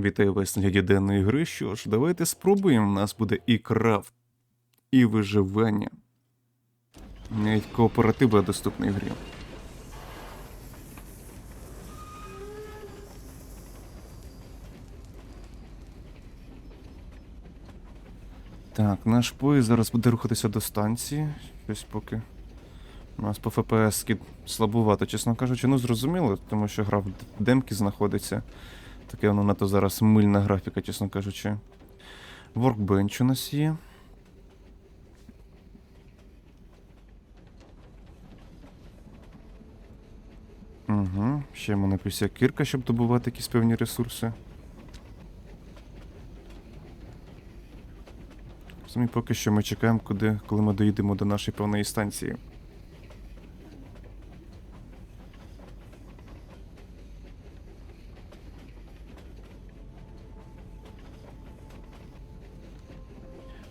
Вітаю вас на денної гри. Що ж, давайте спробуємо. У нас буде і крафт, і виживання. Навіть кооператив буде доступний в грі. Так, наш поїзд зараз буде рухатися до станції. Щось поки. У нас по ФПС слабувато, чесно кажучи, ну зрозуміло, тому що гра в демки знаходиться. Таке воно на то зараз мильна графіка, чесно кажучи. Воркбенч у нас є. Угу. Ще в мене плюс кірка, щоб добувати якісь певні ресурси. Самі поки що ми чекаємо, куди, коли ми доїдемо до нашої певної станції.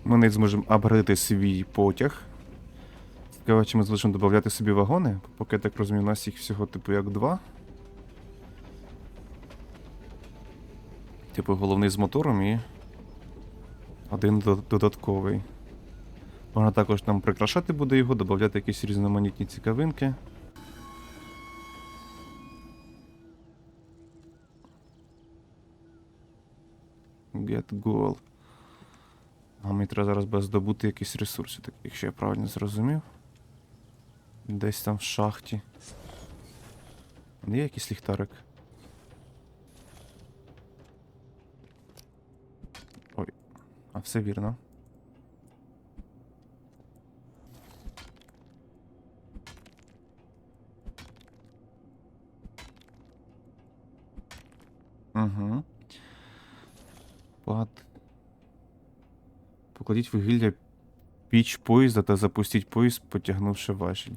Ми навіть зможемо апгрейдити свій потяг. Цікаво, чи ми зможемо додати собі вагони, поки я так розумію, у нас їх всього, типу, як два. Типу, головний з мотором і один додатковий. Можна також нам прикрашати буде його, додати якісь різноманітні цікавинки. Get goal. А мені треба зараз буде здобути якісь ресурси, так, якщо я правильно зрозумів. Десь там в шахті. Є якийсь ліхтарик? Ой, а все вірно. Угу. Пад. Покладіть вугілля піч поїзда та запустіть поїзд, потягнувши важіль.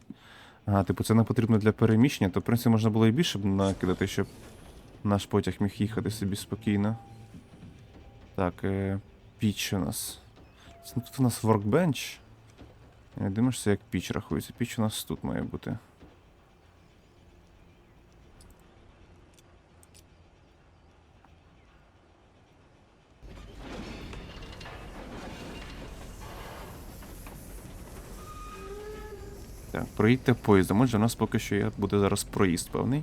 Ага, типу, це не потрібно для переміщення, то в принципі можна було і більше б накидати, щоб наш потяг міг їхати собі спокійно. Так, е, піч у нас. Тут у нас workbench. Я як піч рахується. Піч у нас тут має бути. Так, проїдьте поїздом. Отже, у нас поки що є, буде зараз проїзд певний.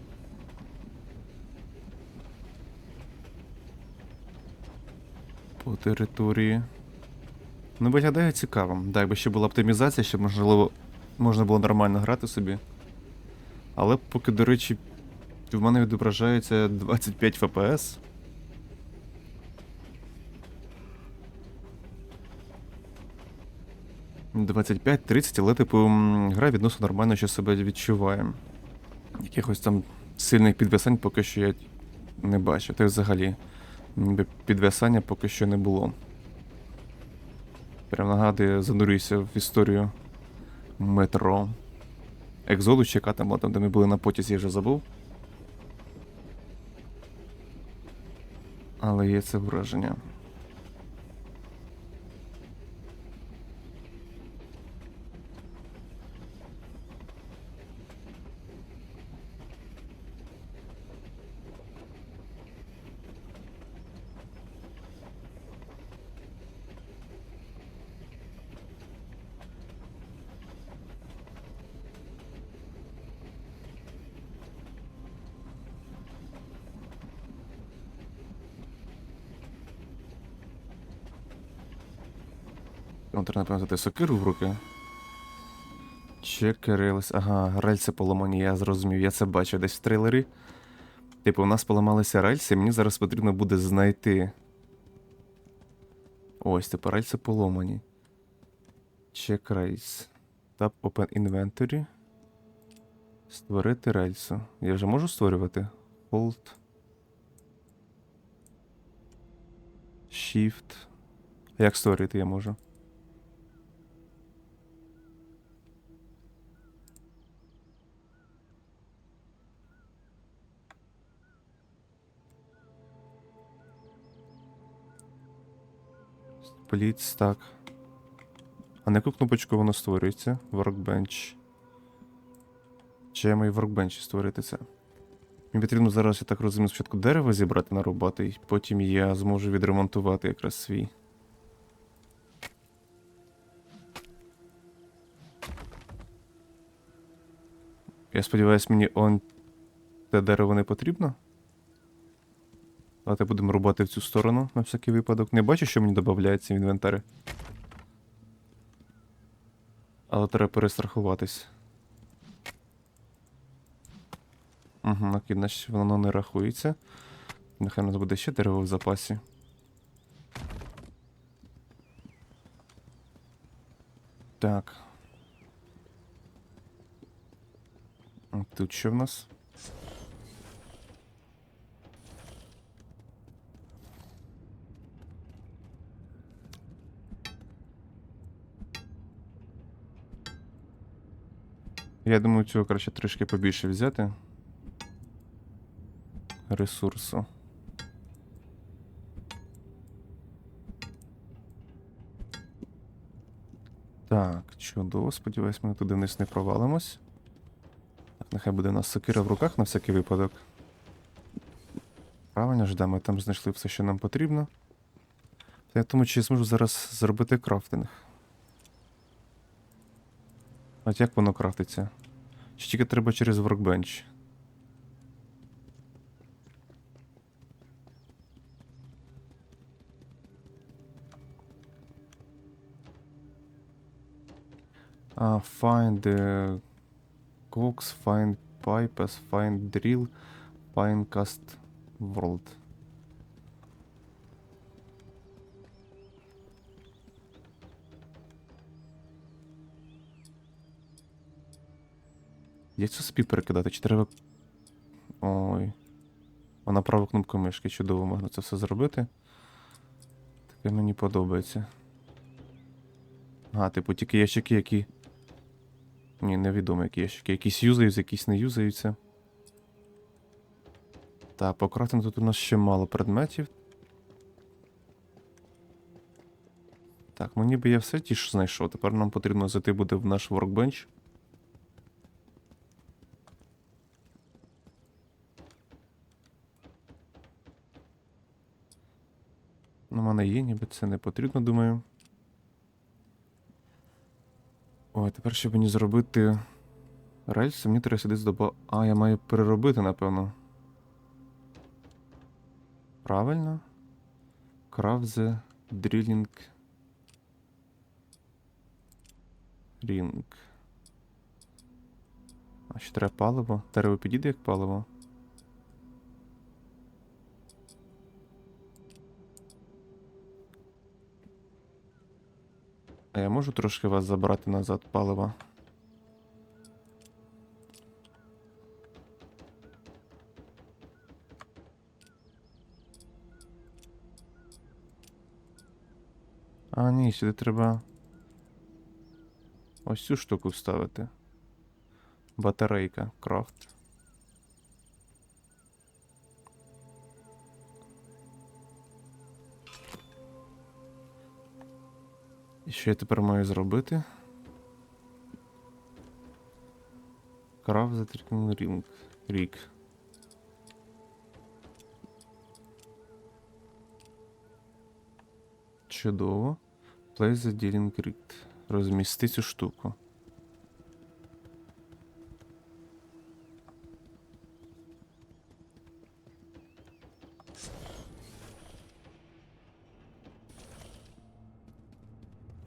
По території. Ну, виглядає цікаво. Так, якби ще була оптимізація, щоб можливо можна було нормально грати собі. Але поки, до речі, в мене відображається 25 FPS. — 25-30, але типу гра відносно нормально ще себе відчуває. Якихось там сильних підвисань поки що я не бачу. Та й взагалі підвисання поки що не було. Прям нагадує, занурююся в історію метро. Екзоду чека там, була, там, де ми були на потязі, я вже забув. Але є це враження. Вам треба, напевно, взяти сокиру в руки. Чек рельс. Ага, рельси поламані, я зрозумів, я це бачив десь в трейлері. Типу, у нас поламалися рельси, мені зараз потрібно буде знайти. Ось, типу, рельси поломані. Check рельс. Tap Open Inventory. Створити рельсу. Я вже можу створювати? Hold. Shift. Як створити я можу? Split stack. А на яку кнопочку воно створюється? Workbench. Чи я маю в Workbench створити це? Мені потрібно зараз, я так розумію, спочатку дерево зібрати нарубати, і потім я зможу відремонтувати якраз свій. Я сподіваюся, мені он те дерево не потрібно. Давайте будемо рубати в цю сторону на всякий випадок. Не бачу, що мені додається в інвентарі. Але треба перестрахуватись. Угу, окей, значить воно не рахується. Нехай у нас буде ще дерево в запасі. Так. Тут що в нас? Я думаю, цього краще трішки побільше взяти. Ресурсу. Так, чудово, сподіваюсь, ми туди вниз не провалимось. Так, нехай буде у нас сокира в руках на всякий випадок. Правильно ж, да, ми там знайшли все, що нам потрібно. Я думаю, чи зможу зараз зробити крафтинг. От як воно крафтиться? Чи тільки треба через workbench? А, find cox, find pipes, find drill, find cast world. Як це собі перекидати? Чи треба. Ой. А на праву кнопку мишки чудово можна це все зробити. Таке мені подобається. А, типу, тільки ящики, які. Ні, невідомо, які ящики. Якісь юзаються, якісь не юзаються. Так, по тут у нас ще мало предметів. Так, ну ніби я все ті ж знайшов. Тепер нам потрібно зайти буде в наш workbench. Мене є, ніби це не потрібно, думаю. Ой, тепер, щоб мені зробити рельси, мені треба сюди здоба. А, я маю переробити, напевно. Правильно? The drilling ring. А ще треба паливо. Дерево підійде як паливо. А я можу трошки вас забрати назад палива? А, ні, сюди треба. Ось цю штуку вставити. Батарейка, крафт. І що я тепер маю зробити? Крав рінг. Рік. Чудово. Place the dealing Rift. Розмісти цю штуку.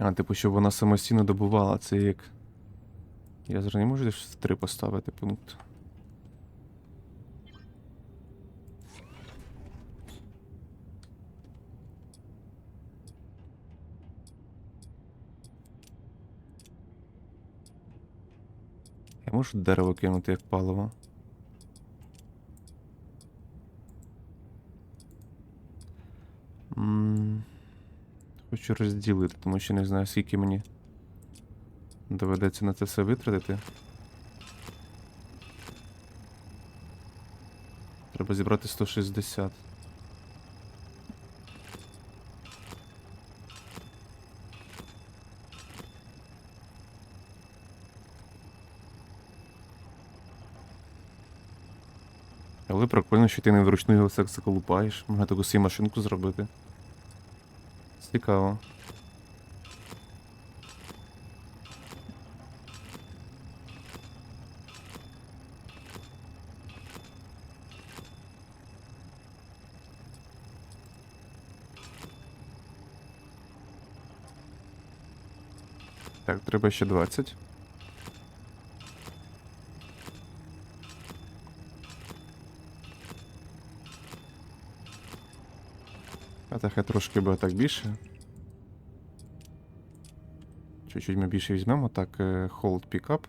А, типу, щоб вона самостійно добувала, це як. Я зараз не можу десь в 3 поставити пункт. Я можу дерево кинути як паливо. М, Хочу розділити, тому що не знаю, скільки мені доведеться на це все витратити. Треба зібрати 160. Але прикольно, що ти не вручну його все заколупаєш. Можна таку собі машинку зробити. Цікаво. Так, треба ще 20. А так я трошки би так більше. Чуть-чуть ми більше візьмемо. Так, е, hold pickup.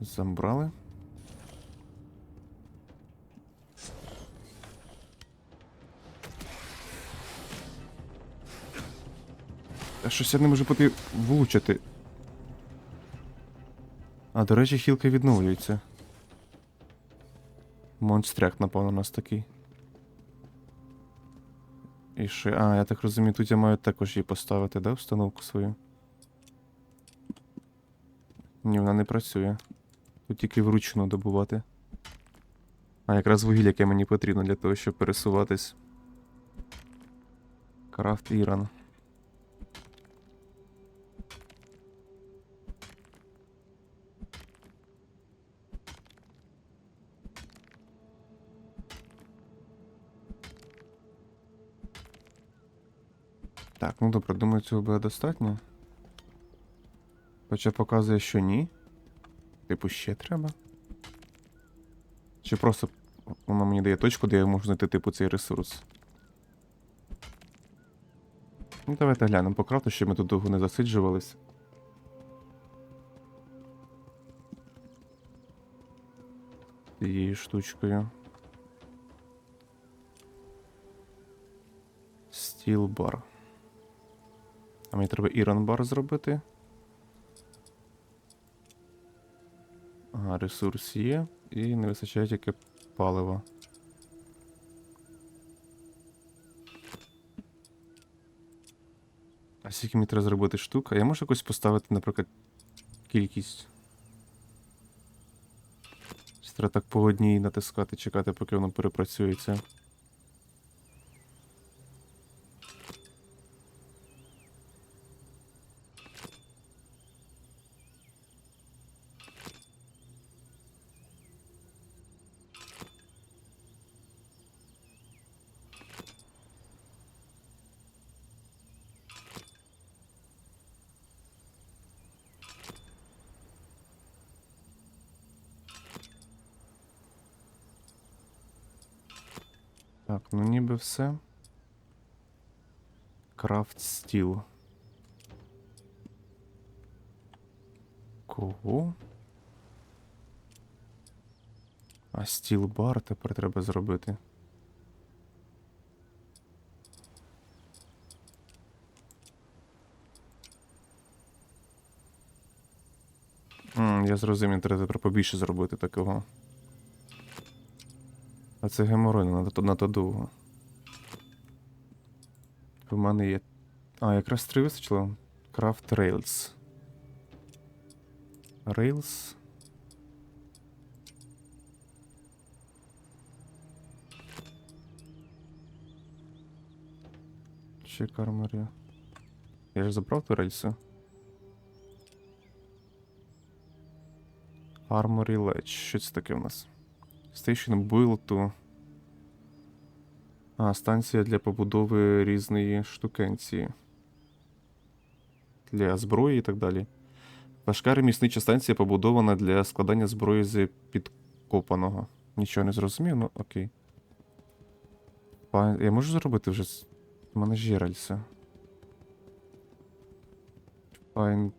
Забрали. Та щось я не можу поти влучити. А, до речі, хілка відновлюється. Монстряк, напевно, у нас такий. І ще. А, я так розумію, тут я маю також її поставити, да, установку свою? Ні, вона не працює. Тут тільки вручну добувати. А, якраз вугілля, яке мені потрібно для того, щоб пересуватись. Крафт Іран. Так, ну добре, думаю, цього буде достатньо. Хоча показує, що ні. Типу, ще треба. Чи просто воно мені дає точку, де я можу знайти, типу, цей ресурс. Ну, давайте глянемо по крафту, щоб ми тут довго не засиджувались. Цією штучкою. Стіл бар. А мені треба Iron бар зробити. Ага, ресурс є. І не вистачає тільки палива. А скільки мені треба зробити штук? А я можу якось поставити, наприклад, кількість. Треба так по одній натискати, чекати, поки воно перепрацюється. Так, ну ніби все. Крафт стіл. Кого? А стіл бар тепер треба зробити. Я зрозумів, треба тепер побільше зробити такого. А це геморройно надто, надто довго. В мене є. А, якраз три вистачило. Craft Rails. Rails. Check armory. Я ж забрав ту рельсу. Armory Ledge. Що це таке в нас? Build to... А, станція для побудови різної штукенції. Для зброї і так далі. Важка реміснича станція побудована для складання зброї з підкопаного. Нічого не зрозумів, ну окей. Я можу зробити вже. У мене ж є рельси. Fine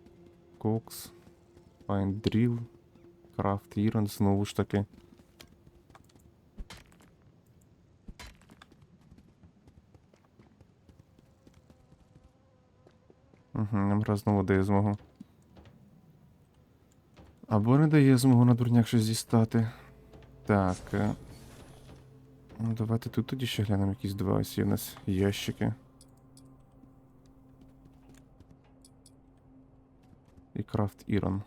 Cox. Fine Drill. Craft Iron, знову ж таки. Угу, нам раз знову дає змогу. Або не дає змогу на дурняк щось дістати. Так. е, Ну, давайте тут тоді ще глянемо якісь два ось є нас ящики. І крафт Ірон.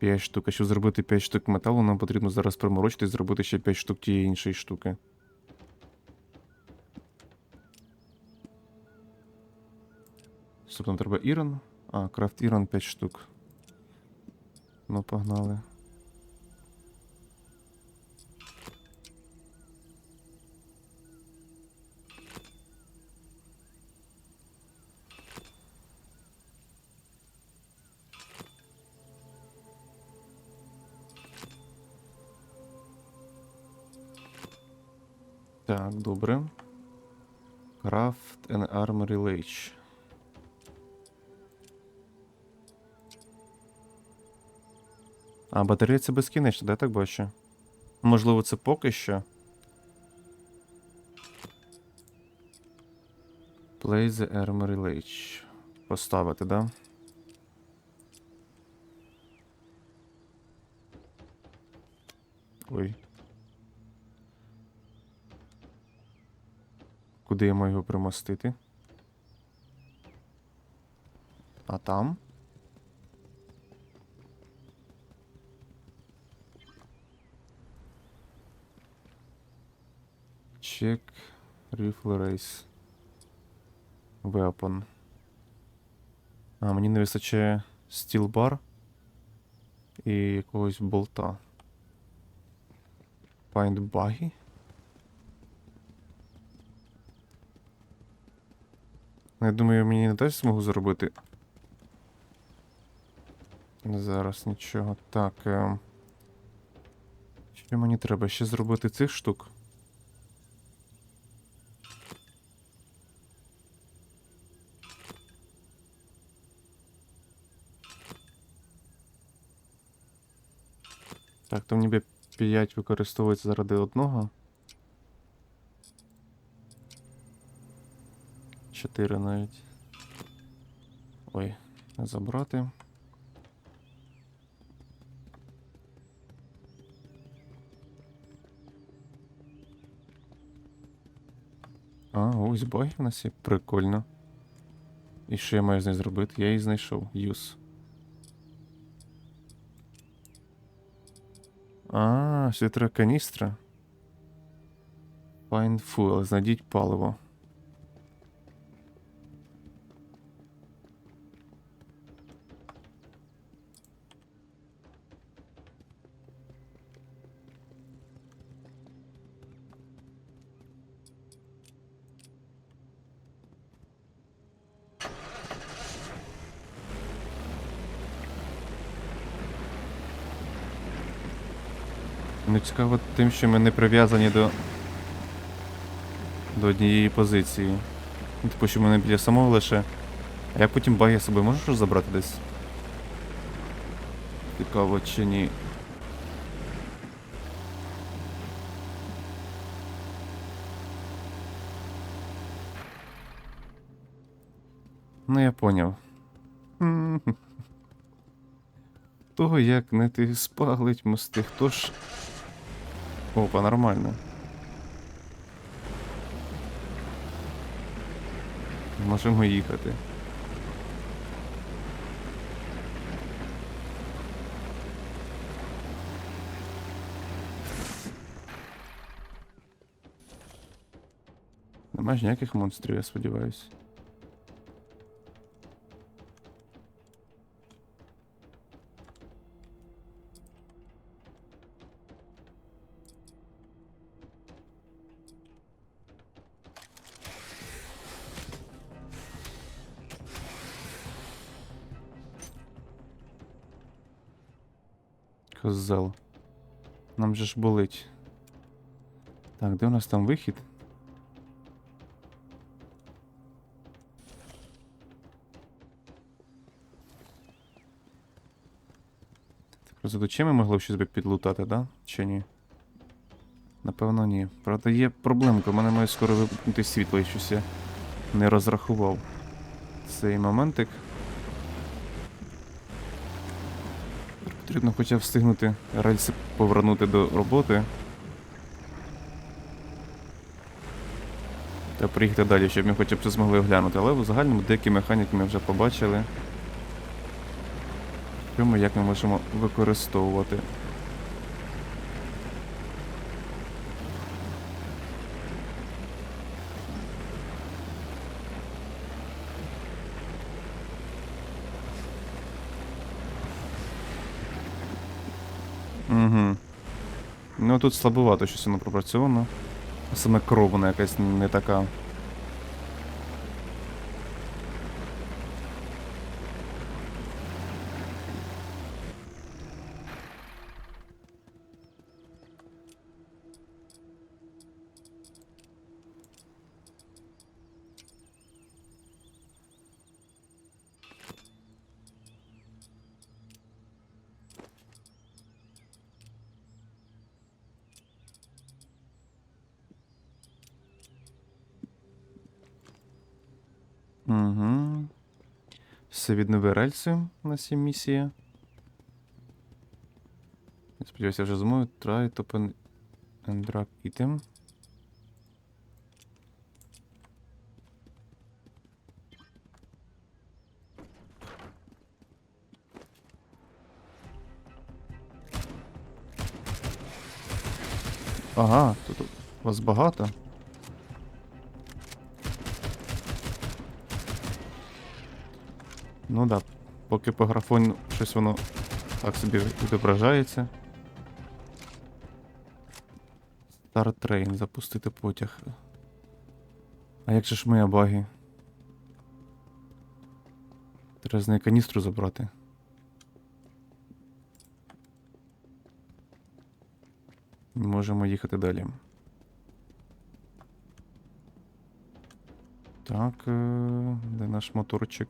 5 штук. А щоб зробити 5 штук металу, нам потрібно зараз приморочити і зробити ще 5 штук тієї іншої штуки. Стоп, нам треба Ірон. А, крафт Ірон 5 штук. Ну, погнали. Добре. Craft and Armory Lage. А, батарея це безкінечно, да, я так бачу? Можливо, це поки що. Play the Armory Lage. Поставити, да? Ой. Куди я маю його примостити? А там? Check Rifle Race. Weapon. А, мені не вистачає Bar і якогось болта. Find Buggy? Я думаю, мені не дасть змогу зробити. Зараз нічого. Так. Е... Що мені треба ще зробити цих штук? Так, то ніби 5 використовується заради одного. 4 навіть. Ой, забрати. А, ось баги в нас є. Прикольно. І що я маю з нею зробити? Я її знайшов. Use. А, сюди треба каністра. Find fuel. Знайдіть паливо. Ну, цікаво тим, що ми не прив'язані до. до однієї позиції. Ну, Типу, що мене біля самого лише. А я потім баги з собою можу щось забрати десь? Цікаво чи ні. Ну, я поняв. Того як не ти спалить мости, хто ж. Опа, нормально. Можемо їхати. Нема ж ніяких монстрів, я сподіваюся. Козел. Нам же ж болить. Так, де у нас там вихід? Просто до могли б щось би підлутати, да? Чи ні? Напевно, ні. Правда, є проблемка. У мене має скоро вимкнути світло, і щось я не розрахував. Цей моментик. Потрібно хоча б встигнути рельси повернути до роботи. Та приїхати далі, щоб ми хоча б це змогли оглянути. Але в загальному деякі механіки ми вже побачили. Що ми як ми можемо використовувати. Угу. Ну тут слабовато щось воно пропрацьовано. Саме кров вона якась не така. Угу. Все віднови рельси у нас є місія. Я сподіваюся, я вже зумою. Try to and drag item. Ага, тут вас багато. Ну да, поки по графону щось воно так собі відображається. Train, запустити потяг. А як же ж моя баги? Треба з неї каністру забрати. Можемо їхати далі. Так, е, де наш моторчик?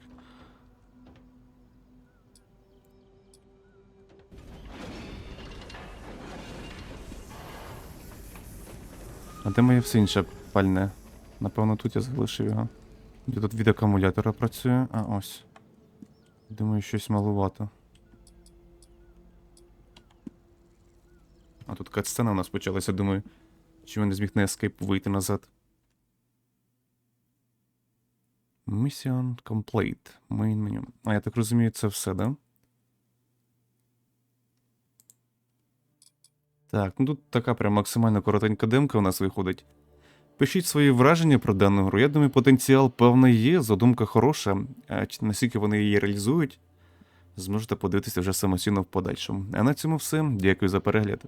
Де моє все інше пальне? Напевно, тут я залишив його. Де тут від акумулятора працює? А ось. Думаю, щось малувато. А тут катсцена у нас почалася, думаю, чи не зміг на ескейп вийти назад. Mission complete. Main menu. А я так розумію, це все, да? Так, ну тут така прям максимально коротенька демка у нас виходить. Пишіть свої враження про дану гру. Я думаю, потенціал певний є, задумка хороша. А наскільки вони її реалізують, зможете подивитися вже самостійно в подальшому. А на цьому все. Дякую за перегляд.